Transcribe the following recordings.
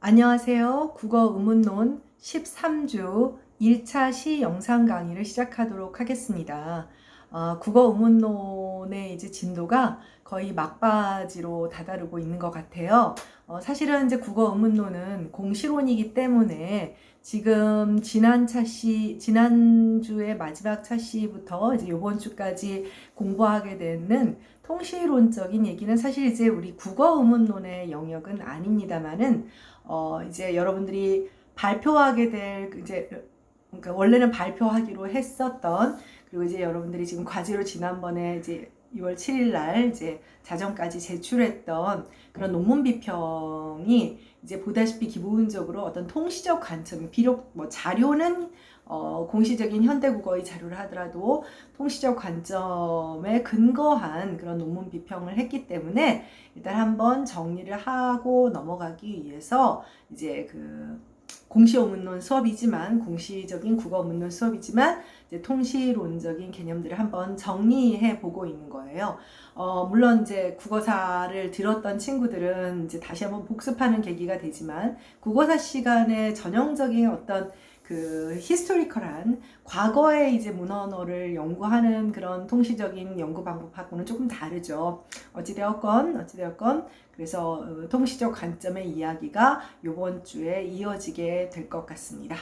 안녕하세요. 국어 의문론 13주 1차 시 영상 강의를 시작하도록 하겠습니다. 어, 국어 의문론의 이제 진도가 거의 막바지로 다다르고 있는 것 같아요. 어, 사실은 이제 국어 의문론은 공시론이기 때문에 지금 지난 차시, 지난주의 마지막 차시부터 이제 이번 주까지 공부하게 되는 통시론적인 얘기는 사실 이제 우리 국어 의문론의 영역은 아닙니다만은 어, 이제 여러분들이 발표하게 될 이제 그러니까 원래는 발표하기로 했었던 그리고 이제 여러분들이 지금 과제로 지난번에 이제 6월 7일 날 이제 자정까지 제출했던 그런 논문 비평이 이제 보다시피 기본적으로 어떤 통시적 관점, 비록 뭐 자료는 어, 공시적인 현대국어의 자료를 하더라도 통시적 관점에 근거한 그런 논문 비평을 했기 때문에 일단 한번 정리를 하고 넘어가기 위해서 이제 그 공시 어문론 수업이지만 공시적인 국어 어문론 수업이지만 이제 통시론적인 개념들을 한번 정리해 보고 있는 거예요. 어, 물론 이제 국어사를 들었던 친구들은 이제 다시 한번 복습하는 계기가 되지만 국어사 시간에 전형적인 어떤 그 히스토리컬한 과거의 이제 문헌어를 연구하는 그런 통시적인 연구 방법하고는 조금 다르죠. 어찌되었건 어찌되었건 그래서 어, 통시적 관점의 이야기가 이번 주에 이어지게 될 것 같습니다.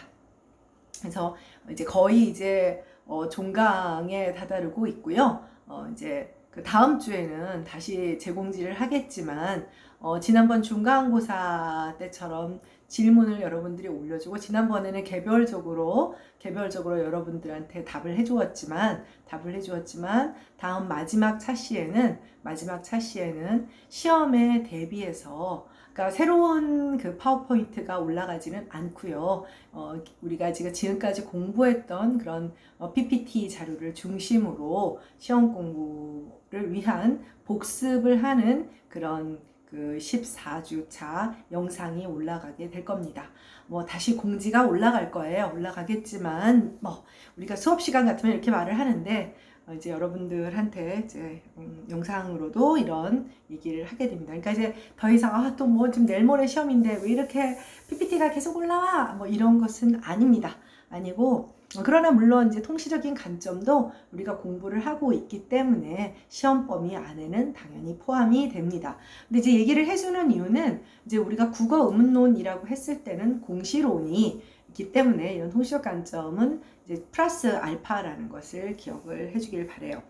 그래서 이제 거의 이제 어, 종강에 다다르고 있고요. 어, 이제 그 다음 주에는 다시 재공지를 하겠지만 어, 지난번 중간고사 때처럼 질문을 여러분들이 올려주고 지난번에는 개별적으로 개별적으로 여러분들한테 답을 해주었지만 답을 해주었지만 다음 마지막 차시에는 마지막 차시에는 시험에 대비해서 그러니까 새로운 그 파워포인트가 올라가지는 않고요. 어, 우리가 지금 지금까지 공부했던 그런 어, PPT 자료를 중심으로 시험 공부를 위한 복습을 하는 그런 그 14주 차 영상이 올라가게 될 겁니다. 뭐 다시 공지가 올라갈 거예요. 올라가겠지만 뭐 우리가 수업 시간 같으면 이렇게 말을 하는데 어, 이제 여러분들한테 이제 음, 영상으로도 이런 얘기를 하게 됩니다. 그러니까 이제 더 이상 아 또뭐 지금 내일 모레 시험인데 왜 이렇게 PPT가 계속 올라와? 뭐 이런 것은 아닙니다. 아니고 어, 그러나 물론 이제 통시적인 관점도 우리가 공부를 하고 있기 때문에 시험 범위 안에는 당연히 포함이 됩니다. 근데 이제 얘기를 해주는 이유는 이제 우리가 국어 의문론이라고 했을 때는 공시론이 있기 때문에 이런 통시적 관점은 이제 플러스 알파라는 것을 기억을 해주길 바래요.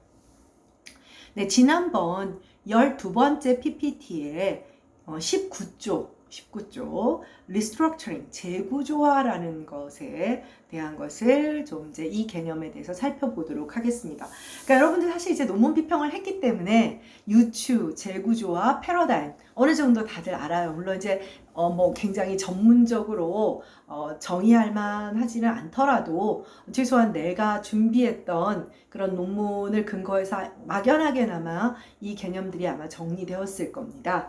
네, 지난번 12번째 PPT에 19조 19조 리스트럭처링 재구조화라는 것에 대한 것을 좀 이제 이 개념에 대해서 살펴보도록 하겠습니다. 그러니까 여러분들 사실 이제 논문 비평을 했기 때문에 유추, 재구조화, 패러다임 어느 정도 다들 알아요. 물론 이제 어 뭐 굉장히 전문적으로 어 정의할 만하지는 않더라도 최소한 내가 준비했던 그런 논문을 근거해서 막연하게나마 이 개념들이 아마 정리되었을 겁니다.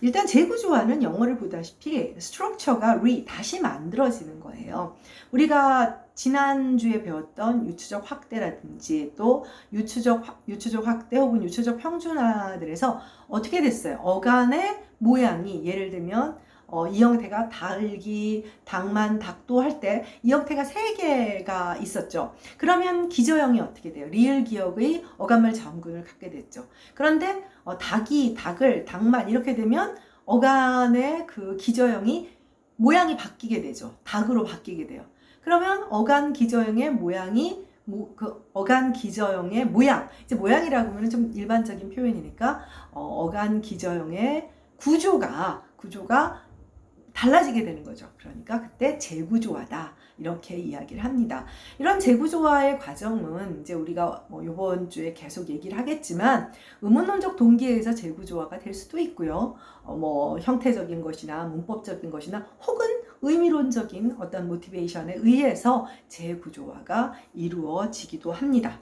일단 재구조화는 영어를 보다시피 스트럭처가 리 다시 만들어지는 거예요. 우리가 지난주에 배웠던 유추적 확대라든지 또 유추적 유추적 확대 혹은 유추적 평준화들에서 어떻게 됐어요? 어간의 모양이 예를 들면 어, 이 형태가 달기, 닭만, 닭도 할 때이 형태가 세 개가 있었죠. 그러면 기저형이 어떻게 돼요? 리을 기억의 어간말 자음근을 갖게 됐죠. 그런데 어, 닭이 닭을 닭만 이렇게 되면 어간의 그 기저형이 모양이 바뀌게 되죠. 닭으로 바뀌게 돼요. 그러면 어간 기저형의 모양이 뭐, 그 어간 기저형의 모양 이제 모양이라고 하면 좀 일반적인 표현이니까 어, 간 기저형의 구조가 구조가 달라지게 되는 거죠. 그러니까 그때 재구조화다. 이렇게 이야기를 합니다. 이런 재구조화의 과정은 이제 우리가 뭐 이번 주에 계속 얘기를 하겠지만 의문론적 동기에 의해서 재구조화가 될 수도 있고요. 어, 뭐 형태적인 것이나 문법적인 것이나 혹은 의미론적인 어떤 모티베이션에 의해서 재구조화가 이루어지기도 합니다.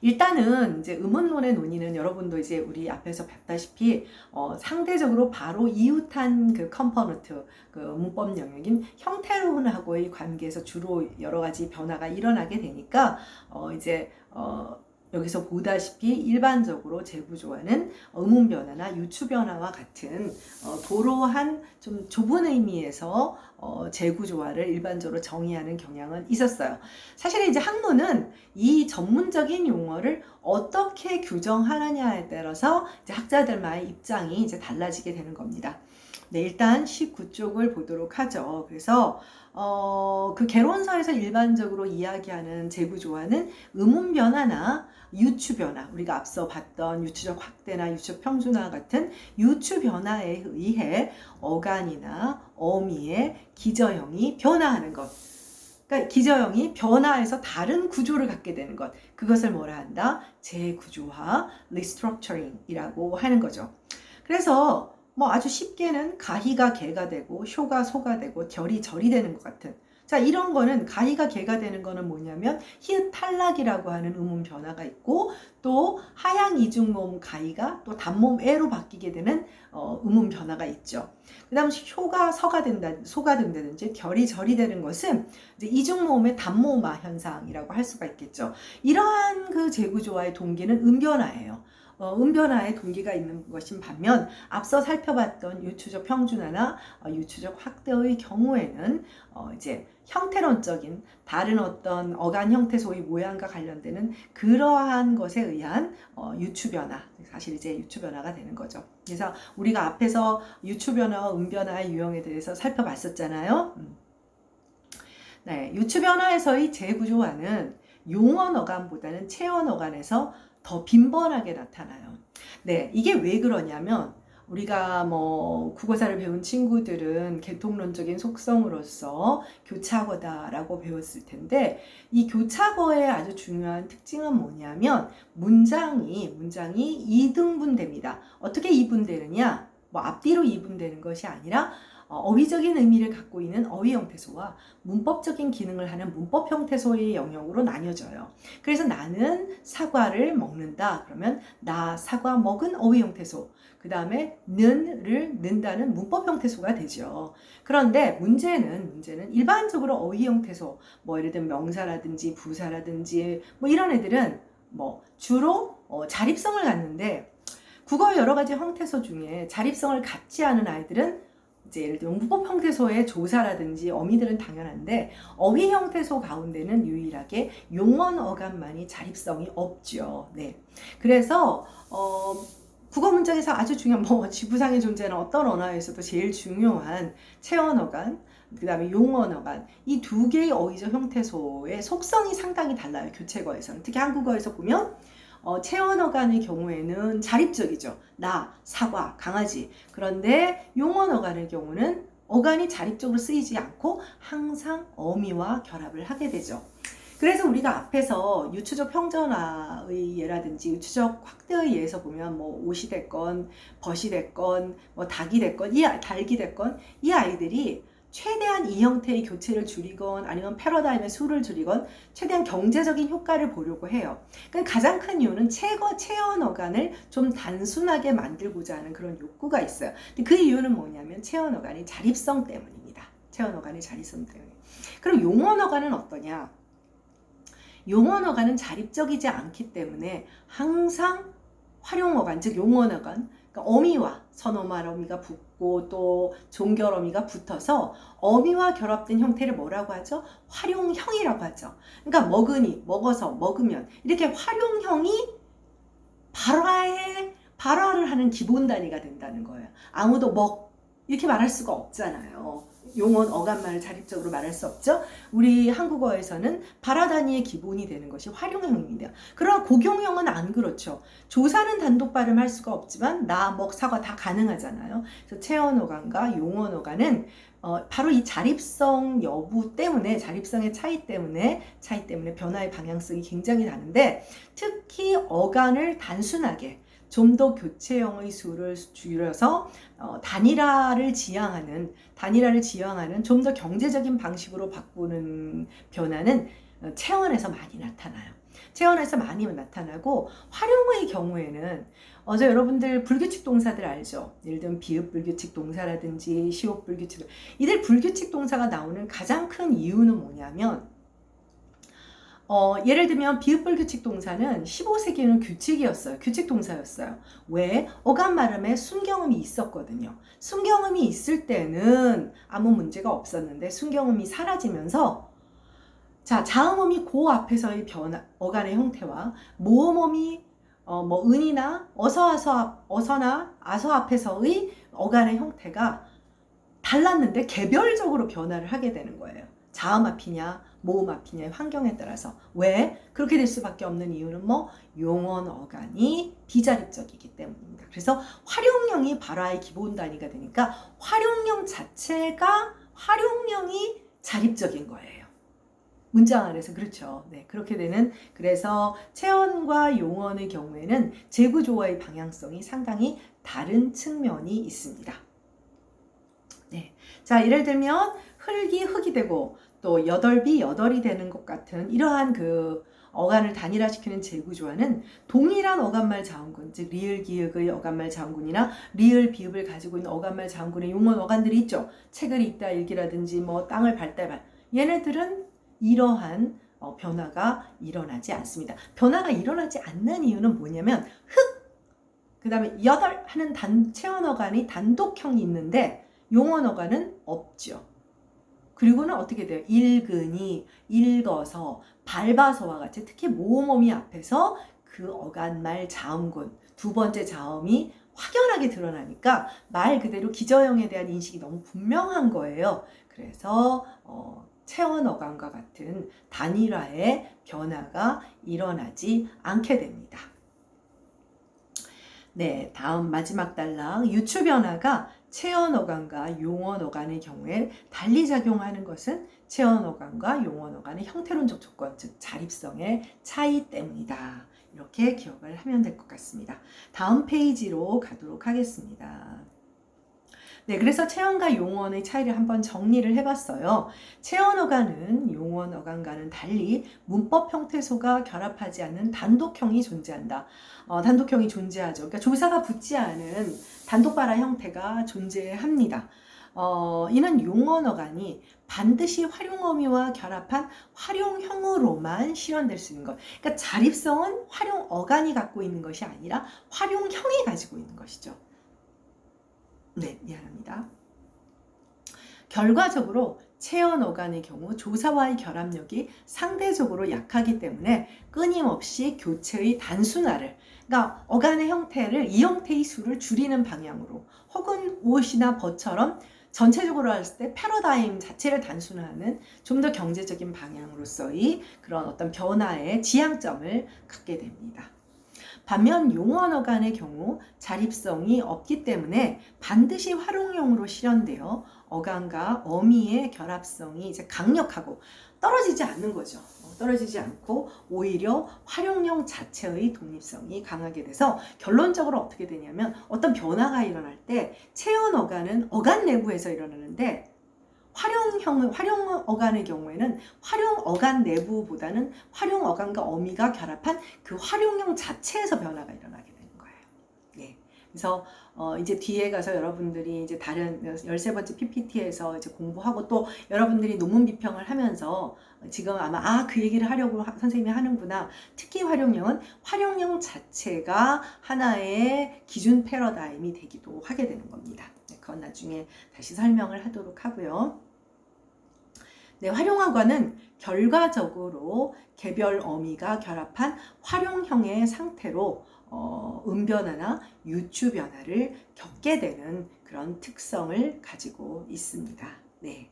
일단은 이제 음운론의 논의는 여러분도 이제 우리 앞에서 봤다시피 어, 상대적으로 바로 이웃한 그 컴포넌트 그 문법 영역인 형태론하고의 관계에서 주로 여러 가지 변화가 일어나게 되니까 어, 이제 어, 여기서 보다시피 일반적으로 재구조화는 음운 변화나 유추 변화와 같은 어, 도로한 좀 좁은 의미에서 어, 재구조화를 일반적으로 정의하는 경향은 있었어요. 사실 이제 학문은 이 전문적인 용어를 어떻게 규정하느냐에 따라서 학자들만의 입장이 이제 달라지게 되는 겁니다. 네, 일단 19쪽을 보도록 하죠. 그래서 어, 그 개론서에서 일반적으로 이야기하는 재구조화는 음운 변화나 유추 변화, 우리가 앞서 봤던 유추적 확대나 유추적 평준화 같은 유추 변화에 의해 어간이나 어미의 기저형이 변화하는 것. 그러니까 기저형이 변화해서 다른 구조를 갖게 되는 것. 그것을 뭐라 한다? 재구조화, restructuring이라고 하는 거죠. 그래서 뭐 아주 쉽게는 가희가 개가 되고 효가 소가 되고 결이 절이 되는 것 같은 자 이런 거는 가희가 개가 되는 거는 뭐냐면 히읗 탈락이라고 하는 음운 변화가 있고 또 하양 이중모음 가희가 또 단모음 애로 바뀌게 되는 어, 음운 변화가 있죠. 그다음 효가 서가 된다 소가 된다든지 결이 절이 되는 것은 이제 이중모음의 단모음화 현상이라고 할 수가 있겠죠. 이러한 그 재구조화의 동기는 음변화예요. 어, 음변화의 동기가 있는 것인 반면 앞서 살펴봤던 유추적 평준화나 어, 유추적 확대의 경우에는 어, 이제 형태론적인 다른 어떤 어간 형태 소위 모양과 관련되는 그러한 것에 의한 어, 유추 변화 사실 이제 유추 변화가 되는 거죠. 그래서 우리가 앞에서 유추 변화와 음 변화의 유형에 대해서 살펴봤었잖아요. 음. 네, 유추 변화에서의 재구조화는 용언 어간보다는 체언 어간에서 더 빈번하게 나타나요. 네, 이게 왜 그러냐면 우리가 뭐 국어사를 배운 친구들은 계통론적인 속성으로서 교차어다라고 배웠을 텐데 이 교차어의 아주 중요한 특징은 뭐냐면 문장이 문장이 이등분됩니다. 어떻게 이분되느냐? 뭐 앞뒤로 이분되는 것이 아니라 어, 어휘적인 의미를 갖고 있는 어휘 형태소와 문법적인 기능을 하는 문법 형태소의 영역으로 나뉘어져요. 그래서 나는 사과를 먹는다. 그러면 나 사과 먹은 어휘 형태소. 그 다음에 는을 는다는 문법 형태소가 되죠. 그런데 문제는 문제는 일반적으로 어휘 형태소 뭐 예를 들면 명사라든지 부사라든지 뭐 이런 애들은 뭐 주로 어, 자립성을 갖는데 국어의 여러 가지 형태소 중에 자립성을 갖지 않은 아이들은 이제 예를 들면 문법 형태소의 조사라든지 어미들은 당연한데 어휘 형태소 가운데는 유일하게 용언 어감만이 자립성이 없죠. 네. 그래서 어 국어 문장에서 아주 중요한 뭐 지구상에 존재하는 어떤 언어에서도 제일 중요한 체언 어간 그 다음에 용언 어간 이 두 개의 어휘적 형태소의 속성이 상당히 달라요 교체어에서는 특히 한국어에서 보면 어, 체언어간의 경우에는 자립적이죠. 나, 사과, 강아지. 그런데 용언어간의 경우는 어간이 자립적으로 쓰이지 않고 항상 어미와 결합을 하게 되죠. 그래서 우리가 앞에서 유추적 평전화의 예라든지 유추적 확대의 예에서 보면 뭐 옷이 됐건 벗이 됐건 뭐 닭이 됐건 이 닭이 됐건 이 아이들이 최대한 이 형태의 교체를 줄이건 아니면 패러다임의 수를 줄이건 최대한 경제적인 효과를 보려고 해요. 그러니까 가장 큰 이유는 체거 체언 어간을 좀 단순하게 만들고자 하는 그런 욕구가 있어요. 그 이유는 뭐냐면 체언 어간이 자립성 때문입니다. 체언 어간이 자립성 때문에. 그럼 용언 어간은 어떠냐? 용언 어간은 자립적이지 않기 때문에 항상 활용 어간 즉 용언 어간 그러니까 어미와 선어말 어미가 붙고 또 종결 어미가 붙어서 어미와 결합된 형태를 뭐라고 하죠? 활용형이라고 하죠. 그러니까 먹으니, 먹어서, 먹으면 이렇게 활용형이 발화에 발화를 하는 기본 단위가 된다는 거예요. 아무도 먹 이렇게 말할 수가 없잖아요. 용언 어감만을 자립적으로 말할 수 없죠. 우리 한국어에서는 단위의 기본이 되는 것이 활용형입니다. 그러나 고경형은 안 그렇죠. 조사는 단독 발음할 수가 없지만 나, 먹, 사과 다 가능하잖아요. 그래서 체언 어감과 용언 어감은 어, 바로 이 자립성 여부 때문에 자립성의 차이 때문에 차이 때문에 변화의 방향성이 굉장히 다른데 특히 어간을 단순하게 좀 더 교체형의 수를 줄여서 어, 단일화를 지향하는 단일화를 지향하는 좀 더 경제적인 방식으로 바꾸는 변화는 어, 체원에서 많이 나타나요. 체원에서 많이 나타나고 활용의 경우에는 어제 여러분들 불규칙 동사들 알죠? 예를 들면 비읍 불규칙 동사라든지 시옷 불규칙 이들 불규칙 동사가 나오는 가장 큰 이유는 뭐냐면 어, 예를 들면 비읍불 규칙 동사는 15세기에는 규칙이었어요. 규칙 동사였어요. 왜? 어감 발음에 순경음이 있었거든요. 순경음이 있을 때는 아무 문제가 없었는데 순경음이 사라지면서 자, 자음음이 고 앞에서의 변화, 어간의 형태와 모음음이 어, 뭐 은이나 어서 아서 앞, 어서나 아서 앞에서의 어간의 형태가 달랐는데 개별적으로 변화를 하게 되는 거예요. 자음 앞이냐, 모음 앞이냐의 환경에 따라서. 왜? 그렇게 될 수밖에 없는 이유는 뭐? 용언 어간이 비자립적이기 때문입니다. 그래서 활용형이 발화의 기본 단위가 되니까 활용형 자체가 활용형이 자립적인 거예요. 문장 안에서 그렇죠. 네, 그렇게 되는 그래서 체언과 용언의 경우에는 재구조와의 방향성이 상당히 다른 측면이 있습니다. 네, 자 예를 들면 흙이 흙이 되고 또 여덟비 여덟이 되는 것 같은 이러한 그 어간을 단일화시키는 재구조화는 동일한 어간말 자음군, 즉 리을 기역의 어간말 자음군이나 리을 비읍을 가지고 있는 어간말 자음군의 용언 어간들이 있죠. 책을 읽다 읽기라든지 뭐 땅을 밟다 발 얘네들은 이러한 어, 변화가 일어나지 않습니다. 변화가 일어나지 않는 이유는 뭐냐면 흙, 그 다음에 여덟 하는 단, 체언 어간이 단독형이 있는데 용언 어간은 없죠. 그리고는 어떻게 돼요? 읽으니, 읽어서, 밟아서와 같이 특히 모음어미 앞에서 그 어간말 자음군, 두 번째 자음이 확연하게 드러나니까 말 그대로 기저형에 대한 인식이 너무 분명한 거예요. 그래서 어, 체원 어간과 같은 단일화의 변화가 일어나지 않게 됩니다. 네, 다음 마지막 단락 유추 변화가 체언 어간과 용언 어간의 경우에 달리 작용하는 것은 체언 어간과 용언 어간의 형태론적 조건, 즉 자립성의 차이 때문이다. 이렇게 기억을 하면 될 것 같습니다. 다음 페이지로 가도록 하겠습니다. 네, 그래서 체언과 용언의 차이를 한번 정리를 해봤어요. 체언 어간은 용언 어간과는 달리 문법 형태소가 결합하지 않는 단독형이 존재한다. 어, 단독형이 존재하죠. 그러니까 조사가 붙지 않은 단독 발화 형태가 존재합니다. 어, 이는 용언 어간이 반드시 활용어미와 결합한 활용형으로만 실현될 수 있는 것. 그러니까 자립성은 활용 어간이 갖고 있는 것이 아니라 활용형이 가지고 있는 것이죠. 네, 미안합니다. 결과적으로 체언 어간의 경우 조사와의 결합력이 상대적으로 약하기 때문에 끊임없이 교체의 단순화를 그러니까 어간의 형태를 이 형태의 수를 줄이는 방향으로 혹은 옷이나 버처럼 전체적으로 봤을 때 패러다임 자체를 단순화하는 좀 더 경제적인 방향으로서의 그런 어떤 변화의 지향점을 갖게 됩니다. 반면 용언 어 간의 경우 자립성이 없기 때문에 반드시 활용형으로 실현되어 어간과 어미의 결합성이 이제 강력하고 떨어지지 않는 거죠. 어, 떨어지지 않고 오히려 활용형 자체의 독립성이 강하게 돼서 결론적으로 어떻게 되냐면 어떤 변화가 일어날 때 체온 어간은 어간 내부에서 일어나는데 활용형, 활용 어간의 경우에는 활용 어간 내부보다는 활용 어간과 어미가 결합한 그 활용형 자체에서 변화가 일어나게 되는 거예요. 예. 그래서 어 이제 뒤에 가서 여러분들이 이제 다른 13번째 PPT에서 이제 공부하고 또 여러분들이 논문 비평을 하면서 지금 아마 아 그 얘기를 하려고 하, 선생님이 하는구나. 특히 활용형은 활용형 자체가 하나의 기준 패러다임이 되기도 하게 되는 겁니다. 네, 그건 나중에 다시 설명을 하도록 하고요. 네, 활용학과는 결과적으로 개별 어미가 결합한 활용형의 상태로 어, 음변화나 유추 변화를 겪게 되는 그런 특성을 가지고 있습니다. 네.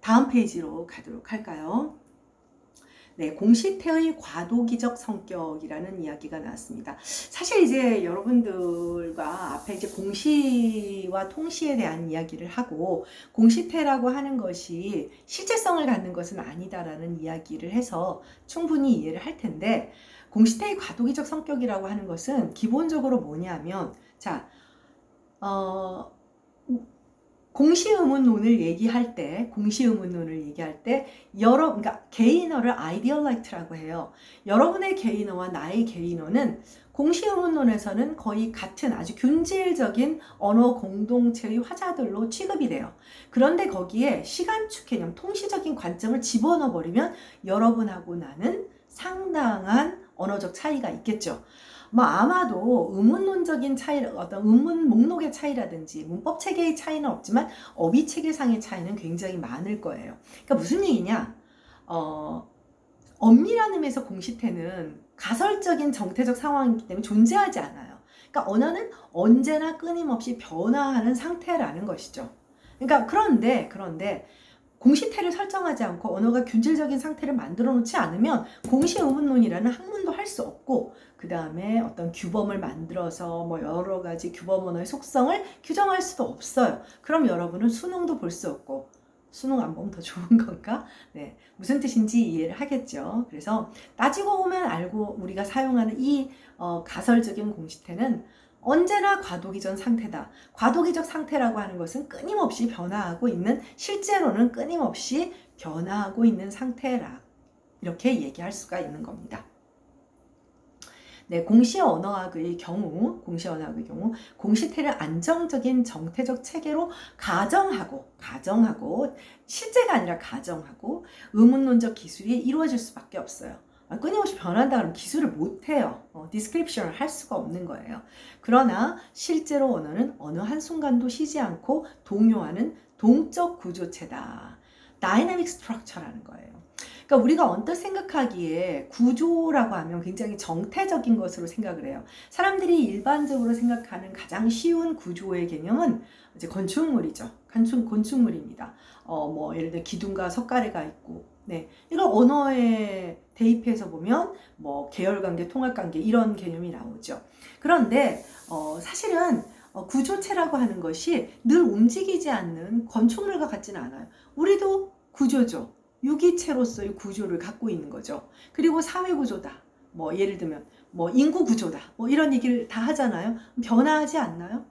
다음 페이지로 가도록 할까요? 네, 공시태의 과도기적 성격이라는 이야기가 나왔습니다. 사실 이제 여러분들과 앞에 이제 공시와 통시에 대한 이야기를 하고 공시태라고 하는 것이 실제성을 갖는 것은 아니다라는 이야기를 해서 충분히 이해를 할 텐데 공시태의 과도기적 성격이라고 하는 것은 기본적으로 뭐냐면 자, 어, 공시의문론을 얘기할 때, 공시의문론을 얘기할 때, 여러, 그러니까 개인어를 아이디얼라이트라고 해요. 여러분의 개인어와 나의 개인어는 공시의문론에서는 거의 같은 아주 균질적인 언어 공동체의 화자들로 취급이 돼요. 그런데 거기에 시간축 개념, 통시적인 관점을 집어넣어 버리면 여러분하고 나는 상당한 언어적 차이가 있겠죠. 뭐 아마도 의문론적인 차이, 어떤 의문 목록의 차이라든지 문법 체계의 차이는 없지만 어휘 체계상의 차이는 굉장히 많을 거예요. 그러니까 무슨 얘기냐? 어, 엄밀한 의미에서 공시태는 가설적인 정태적 상황이기 때문에 존재하지 않아요. 그러니까 언어는 언제나 끊임없이 변화하는 상태라는 것이죠. 그러니까 그런데 그런데 공시태를 설정하지 않고 언어가 균질적인 상태를 만들어 놓지 않으면 공시 의문론이라는 학문도 할 수 없고 그 다음에 어떤 규범을 만들어서 뭐 여러 가지 규범 언어의 속성을 규정할 수도 없어요. 그럼 여러분은 수능도 볼 수 없고 수능 안 보면 더 좋은 건가? 네. 무슨 뜻인지 이해를 하겠죠. 그래서 따지고 보면 알고 우리가 사용하는 이 어, 가설적인 공시태는 언제나 과도기전 상태다. 과도기적 상태라고 하는 것은 끊임없이 변화하고 있는, 실제로는 끊임없이 변화하고 있는 상태라. 이렇게 얘기할 수가 있는 겁니다. 네, 공시 언어학의 경우, 공시 언어학의 경우, 공시태를 안정적인 정태적 체계로 가정하고, 가정하고, 실제가 아니라 가정하고, 의문론적 기술이 이루어질 수밖에 없어요. 아, 끊임없이 변한다 그러면 기술을 못해요. 어, 디스크립션을 할 수가 없는 거예요. 그러나 실제로 언어는 어느 한순간도 쉬지 않고 동요하는 동적 구조체다. 다이나믹 스트럭처라는 거예요. 그러니까 우리가 언뜻 생각하기에 구조라고 하면 굉장히 정태적인 것으로 생각을 해요. 사람들이 일반적으로 생각하는 가장 쉬운 구조의 개념은 이제 건축물이죠. 건축, 건축물입니다. 어, 뭐, 예를 들어 기둥과 석가래가 있고, 네. 이걸 언어에 대입해서 보면 뭐 계열관계, 통합관계 이런 개념이 나오죠. 그런데 어, 사실은 어, 구조체라고 하는 것이 늘 움직이지 않는 건축물과 같지는 않아요. 우리도 구조죠. 유기체로서의 구조를 갖고 있는 거죠. 그리고 사회 구조다. 뭐 예를 들면 뭐 인구 구조다. 뭐 이런 얘기를 다 하잖아요. 변화하지 않나요?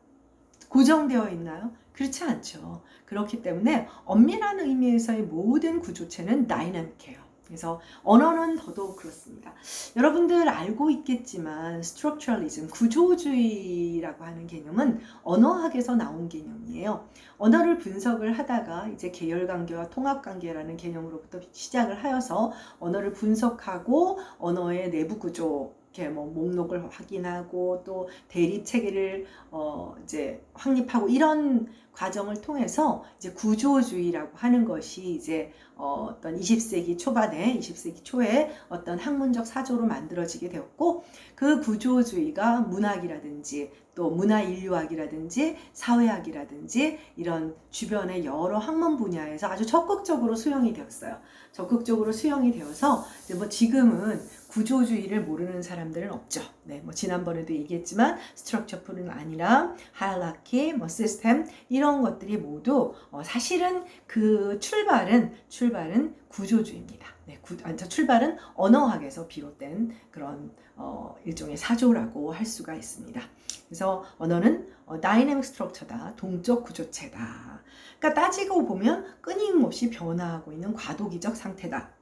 고정되어 있나요? 그렇지 않죠. 그렇기 때문에 엄밀한 의미에서의 모든 구조체는 다이나믹해요. 그래서 언어는 더더욱 그렇습니다. 여러분들 알고 있겠지만 스트럭처럴리즘, 구조주의라고 하는 개념은 언어학에서 나온 개념이에요. 언어를 분석을 하다가 이제 계열 관계와 통합 관계라는 개념으로부터 시작을 하여서 언어를 분석하고 언어의 내부 구조, 이렇게 뭐 목록을 확인하고 또 대립 체계를 어 이제 확립하고 이런 과정을 통해서 이제 구조주의라고 하는 것이 이제 어 어떤 20세기 초반에 20세기 초에 어떤 학문적 사조로 만들어지게 되었고 그 구조주의가 문학이라든지 또 문화 인류학이라든지 사회학이라든지 이런 주변의 여러 학문 분야에서 아주 적극적으로 수용이 되었어요. 적극적으로 수용이 되어서 이제 뭐 지금은 구조주의를 모르는 사람들은 없죠. 네, 뭐 지난번에도 얘기했지만 스트럭처뿐은 아니라 하이라키, 뭐 시스템 이런 것들이 모두 어 사실은 그 출발은 출발은 구조주의입니다. 네, 구, 아니, 출발은 언어학에서 비롯된 그런 어 일종의 사조라고 할 수가 있습니다. 그래서 언어는 어, 다이내믹 스트럭처다. 동적 구조체다. 그러니까 따지고 보면 끊임없이 변화하고 있는 과도기적 상태다.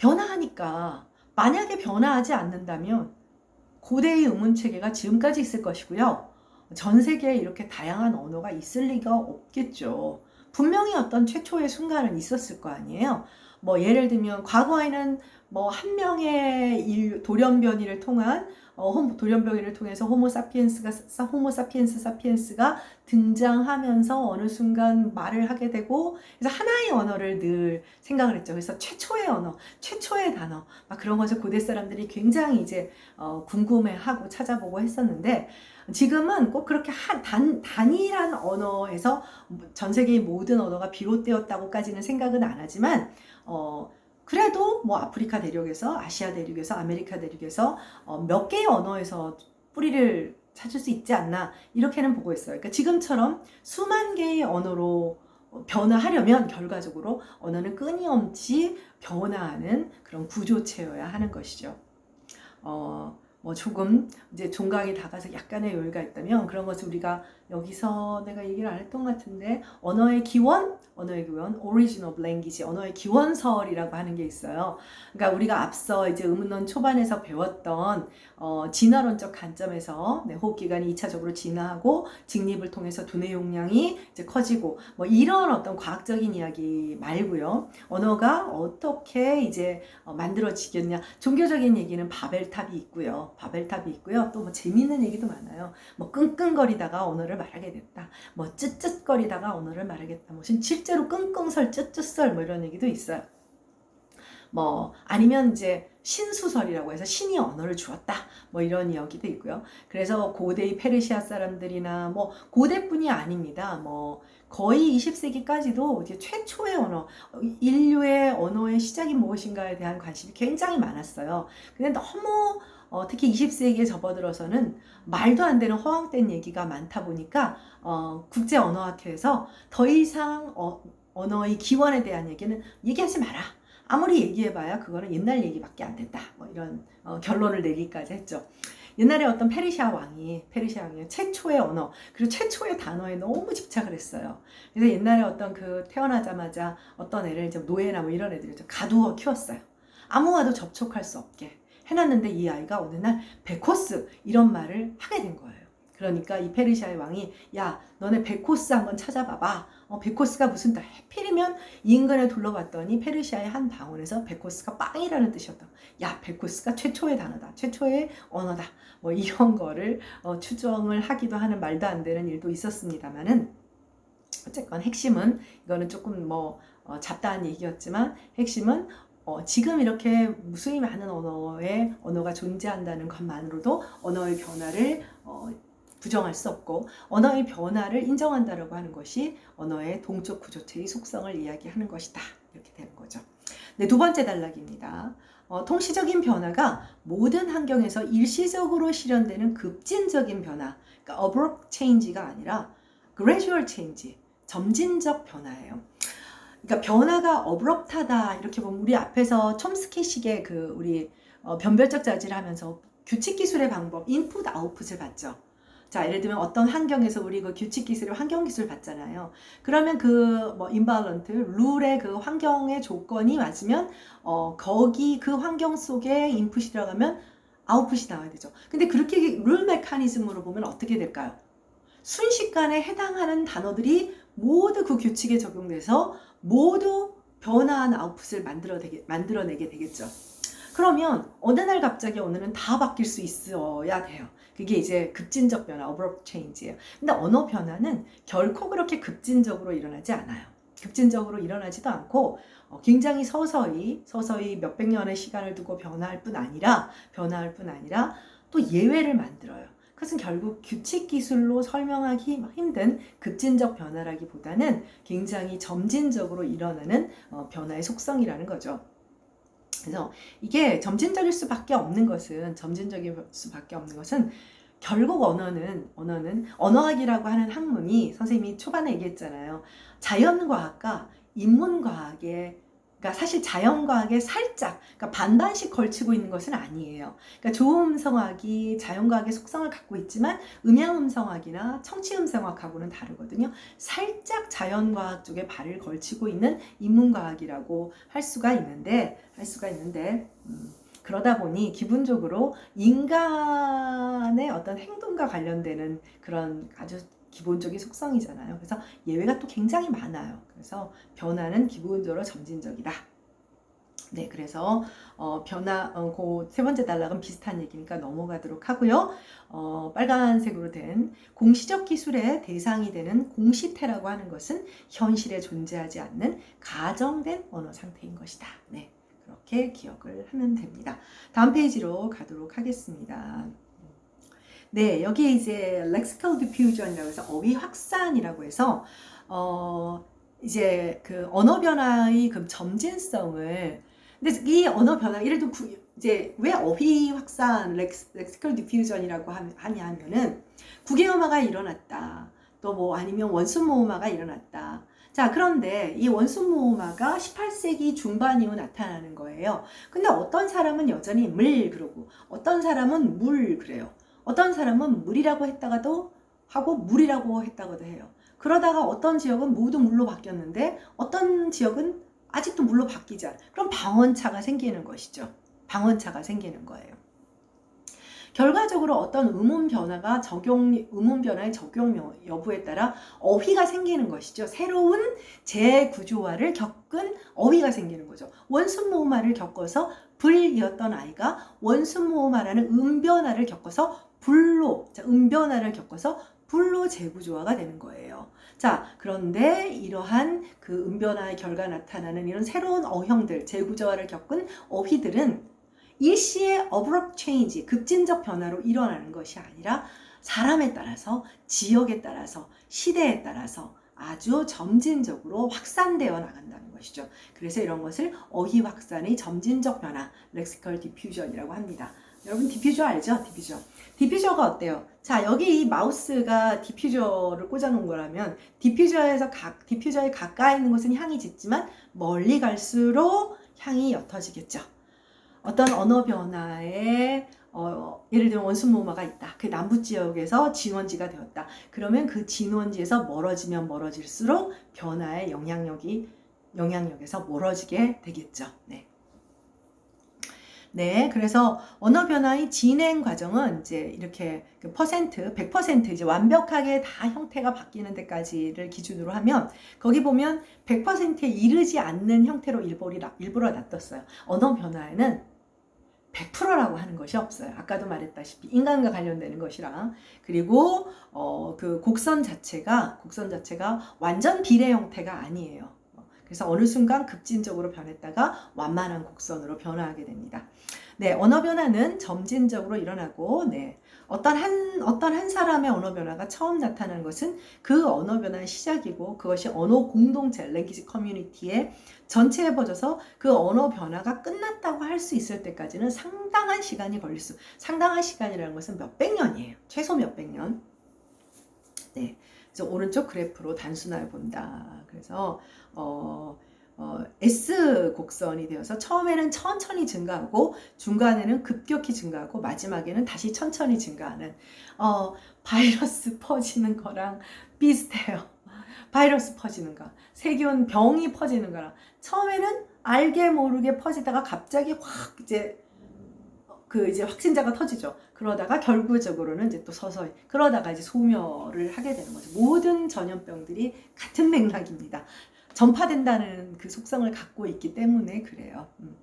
변화하니까 만약에 변화하지 않는다면 고대의 의문 체계가 지금까지 있을 것이고요. 전 세계에 이렇게 다양한 언어가 있을 리가 없겠죠. 분명히 어떤 최초의 순간은 있었을 거 아니에요. 뭐 예를 들면 과거에는 뭐 한 명의 일, 돌연변이를 통한 어, 돌연변이를 통해서 호모사피엔스가 호모사피엔스 사피엔스가 등장하면서 어느 순간 말을 하게 되고 그래서 하나의 언어를 늘 생각을 했죠. 그래서 최초의 언어, 최초의 단어 막 그런 것을 고대 사람들이 굉장히 이제 어, 궁금해하고 찾아보고 했었는데 지금은 꼭 그렇게 한, 단, 단일한 언어에서 전 세계의 모든 언어가 비롯되었다고까지는 생각은 안 하지만 어, 그래도 뭐 아프리카 대륙에서 아시아 대륙에서 아메리카 대륙에서 어, 몇 개의 언어에서 뿌리를 찾을 수 있지 않나 이렇게는 보고 있어요. 그러니까 지금처럼 수만 개의 언어로 변화하려면 결과적으로 언어는 끊임없이 변화하는 그런 구조체여야 하는 것이죠. 어, 뭐 조금 이제 종강이 다가서 약간의 여유가 있다면 그런 것을 우리가 여기서 내가 얘기를 안 했던 것 같은데 언어의 기원, 언어의 기원, origin of language, 언어의 기원설이라고 하는 게 있어요. 그러니까 우리가 앞서 이제 의문론 초반에서 배웠던 어, 진화론적 관점에서 네, 호흡 기관이 2차적으로 진화하고 직립을 통해서 두뇌 용량이 이제 커지고 뭐 이런 어떤 과학적인 이야기 말고요. 언어가 어떻게 이제 어, 만들어지겠냐. 종교적인 얘기는 바벨탑이 있고요. 바벨탑이 있고요. 또 뭐 재미있는 얘기도 많아요. 뭐 끙끙거리다가 언어를 말하게 됐다. 뭐 쯧쯧거리다가 언어를 말하겠다. 뭐 실제로 끙끙설 쯧쯧설 뭐 이런 얘기도 있어요. 뭐 아니면 이제 신수설이라고 해서 신이 언어를 주었다 뭐 이런 이야기도 있고요. 그래서 고대의 페르시아 사람들이나 뭐 고대뿐이 아닙니다. 뭐 거의 20세기까지도 이제 최초의 언어, 인류의 언어의 시작이 무엇인가에 대한 관심이 굉장히 많았어요. 근데 너무 어, 특히 20세기에 접어들어서는 말도 안 되는 허황된 얘기가 많다 보니까 어, 국제 언어학회에서 더 이상 어, 언어의 기원에 대한 얘기는 얘기하지 마라. 아무리 얘기해봐야 그거는 옛날 얘기밖에 안 된다. 뭐 이런 어, 결론을 내기까지 했죠. 옛날에 어떤 페르시아 왕이 페르시아 왕이 최초의 언어 그리고 최초의 단어에 너무 집착을 했어요. 그래서 옛날에 어떤 그 태어나자마자 어떤 애를 이제 노예나 뭐 이런 애들을 좀 가두어 키웠어요. 아무와도 접촉할 수 없게 해놨는데 이 아이가 어느 날 베코스 이런 말을 하게 된 거예요. 그러니까 이 페르시아의 왕이 야 너네 베코스 한번 찾아봐봐. 어, 베코스가 무슨 다 해필이면 인근에 둘러봤더니 페르시아의 한 방언에서 베코스가 빵이라는 뜻이었다. 야 베코스가 최초의 단어다. 최초의 언어다. 뭐 이런 거를 어, 추정을 하기도 하는 말도 안 되는 일도 있었습니다만은 어쨌건 핵심은 이거는 조금 뭐 어, 잡다한 얘기였지만 핵심은 어, 지금 이렇게 무수히 많은 언어의 언어가 존재한다는 것만으로도 언어의 변화를 어, 부정할 수 없고 언어의 변화를 인정한다라고 하는 것이 언어의 동적 구조체의 속성을 이야기하는 것이다. 이렇게 되는 거죠. 네, 두 번째 단락입니다. 어, 통시적인 변화가 모든 환경에서 일시적으로 실현되는 급진적인 변화, 그러니까 abrupt change가 아니라 gradual change, 점진적 변화예요. 그러니까 변화가 어브럽타다 이렇게 보면 우리 앞에서 촘스키식의 그 우리 어, 변별적 자질을 하면서 규칙 기술의 방법, 인풋 아웃풋을 봤죠. 자, 예를 들면 어떤 환경에서 우리 그 규칙 기술을 환경 기술 봤잖아요. 그러면 그 뭐 인발런트 룰의 그 환경의 조건이 맞으면 어 거기 그 환경 속에 인풋이 들어가면 아웃풋이 나와야 되죠. 근데 그렇게 룰 메커니즘으로 보면 어떻게 될까요? 순식간에 해당하는 단어들이 모두 그 규칙에 적용돼서 모두 변화한 아웃풋을 만들어내게, 만들어내게 되겠죠. 그러면 어느 날 갑자기 오늘은 다 바뀔 수 있어야 돼요. 그게 이제 급진적 변화, abrupt change예요. 근데 언어 변화는 결코 그렇게 급진적으로 일어나지 않아요. 급진적으로 일어나지도 않고 어, 굉장히 서서히 서서히 몇백 년의 시간을 두고 변화할 뿐 아니라 변화할 뿐 아니라 또 예외를 만들어요. 그것은 결국 규칙 기술로 설명하기 힘든 급진적 변화라기보다는 굉장히 점진적으로 일어나는 어, 변화의 속성이라는 거죠. 그래서 이게 점진적일 수밖에 없는 것은 점진적일 수밖에 없는 것은 결국 언어는 언어는 언어학이라고 하는 학문이 선생님이 초반에 얘기했잖아요. 자연과학과 인문과학의 그러니까 사실 자연과학에 살짝 그러니까 반반씩 걸치고 있는 것은 아니에요. 그러니까 조음성학이 자연과학의 속성을 갖고 있지만 음양음성학이나 청치음성학하고는 다르거든요. 살짝 자연과학 쪽에 발을 걸치고 있는 인문과학이라고 할 수가 있는데 할 수가 있는데 음, 그러다 보니 기본적으로 인간의 어떤 행동과 관련되는 그런 아주 기본적인 속성이잖아요. 그래서 예외가 또 굉장히 많아요. 그래서 변화는 기본적으로 점진적이다. 네, 그래서 어, 변화, 어, 그세 번째 단락은 비슷한 얘기니까 넘어가도록 하고요. 어, 빨간색으로 된 공시적 기술의 대상이 되는 공시태라고 하는 것은 현실에 존재하지 않는 가정된 언어 상태인 것이다. 네, 그렇게 기억을 하면 됩니다. 다음 페이지로 가도록 하겠습니다. 네, 여기 이제 lexical diffusion이라고 해서 어휘 확산이라고 해서 어 이제 그 언어 변화의 그 점진성을 근데 이 언어 변화 예를 들어 이제 왜 어휘 확산 lexical diffusion이라고 하냐 하면은 국외음화가 일어났다. 또 뭐 아니면 원순 모음화가 일어났다. 자, 그런데 이 원순 모음화가 18세기 중반 이후 나타나는 거예요. 근데 어떤 사람은 여전히 물 그러고 어떤 사람은 물 그래요. 어떤 사람은 물이라고 했다가도 하고 물이라고 했다고도 해요. 그러다가 어떤 지역은 모두 물로 바뀌었는데 어떤 지역은 아직도 물로 바뀌지 않아. 그럼 방언차가 생기는 것이죠. 방언차가 생기는 거예요. 결과적으로 어떤 음운 변화가 적용 음운 변화의 적용 여- 여부에 따라 어휘가 생기는 것이죠. 새로운 재구조화를 겪은 어휘가 생기는 거죠. 원순 모음화를 겪어서 불이었던 아이가 원순 모음화라는 음 변화를 겪어서 불로 자, 음변화를 겪어서 불로 재구조화가 되는 거예요. 자, 그런데 이러한 그 음변화의 결과 나타나는 이런 새로운 어형들, 재구조화를 겪은 어휘들은 일시의 abrupt change, 급진적 변화로 일어나는 것이 아니라 사람에 따라서, 지역에 따라서, 시대에 따라서 아주 점진적으로 확산되어 나간다는 것이죠. 그래서 이런 것을 어휘 확산의 점진적 변화, 렉시컬 디퓨전이라고 합니다. 여러분 디퓨저 알죠? 디퓨저. 디퓨저가 어때요? 자, 여기 이 마우스가 디퓨저를 꽂아놓은 거라면 디퓨저에서 각 디퓨저에 가까이 있는 곳은 향이 짙지만 멀리 갈수록 향이 옅어지겠죠. 어떤 언어 변화에 어, 예를 들면 원순모마가 있다. 그 남부 지역에서 진원지가 되었다. 그러면 그 진원지에서 멀어지면 멀어질수록 변화의 영향력이 영향력에서 멀어지게 되겠죠. 네. 네, 그래서 언어 변화의 진행 과정은 이제 이렇게 그 퍼센트, 100% 이제 완벽하게 다 형태가 바뀌는 데까지를 기준으로 하면 거기 보면 100%에 이르지 않는 형태로 일부러, 일부러 놔뒀어요. 언어 변화에는 100%라고 하는 것이 없어요. 아까도 말했다시피 인간과 관련되는 것이랑 그리고 어, 그 곡선 자체가 곡선 자체가 완전 비례 형태가 아니에요. 그래서 어느 순간 급진적으로 변했다가 완만한 곡선으로 변화하게 됩니다. 네, 언어 변화는 점진적으로 일어나고, 네, 어떤 한 어떤 한 사람의 언어 변화가 처음 나타나는 것은 그 언어 변화의 시작이고 그것이 언어 공동체 랭귀지 커뮤니티에 전체에 퍼져서 그 언어 변화가 끝났다고 할 수 있을 때까지는 상당한 시간이 걸릴 수. 상당한 시간이라는 것은 몇백 년이에요. 최소 몇백 년. 네. 그래서 오른쪽 그래프로 단순화해 본다. 그래서 어, 어, S 곡선이 되어서 처음에는 천천히 증가하고 중간에는 급격히 증가하고 마지막에는 다시 천천히 증가하는 어, 바이러스 퍼지는 거랑 비슷해요. 바이러스 퍼지는 거, 세균 병이 퍼지는 거랑 처음에는 알게 모르게 퍼지다가 갑자기 확 이제 그 이제 확진자가 터지죠. 그러다가 결국적으로는 이제 또 서서히 그러다가 이제 소멸을 하게 되는 거죠. 모든 전염병들이 같은 맥락입니다. 전파된다는 그 속성을 갖고 있기 때문에 그래요. 음.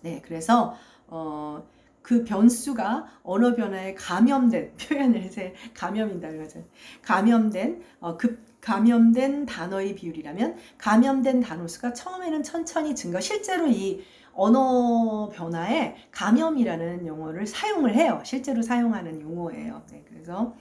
네, 그래서 어, 그 변수가 언어 변화에 감염된 표현을 해서 감염이다 그러죠. 감염된 어, 급 감염된 단어의 비율이라면 감염된 단어 수가 처음에는 천천히 증가. 실제로 이 언어 변화에 감염이라는 용어를 사용을 해요. 실제로 사용하는 용어예요. 네, 그래서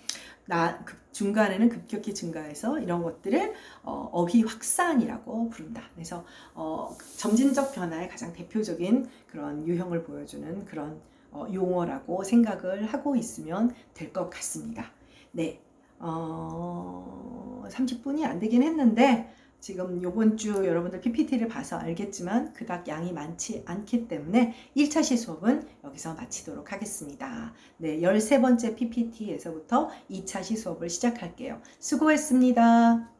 나 급, 중간에는 급격히 증가해서 이런 것들을 어, 어휘 확산이라고 부른다. 그래서 어, 점진적 변화의 가장 대표적인 그런 유형을 보여주는 그런 어, 용어라고 생각을 하고 있으면 될 것 같습니다. 네, 어, 30분이 안 되긴 했는데 지금 요번 주 여러분들 PPT를 봐서 알겠지만 그닥 양이 많지 않기 때문에 1차 시 수업은 여기서 마치도록 하겠습니다. 네, 13번째 PPT에서부터 2차 시 수업을 시작할게요. 수고했습니다.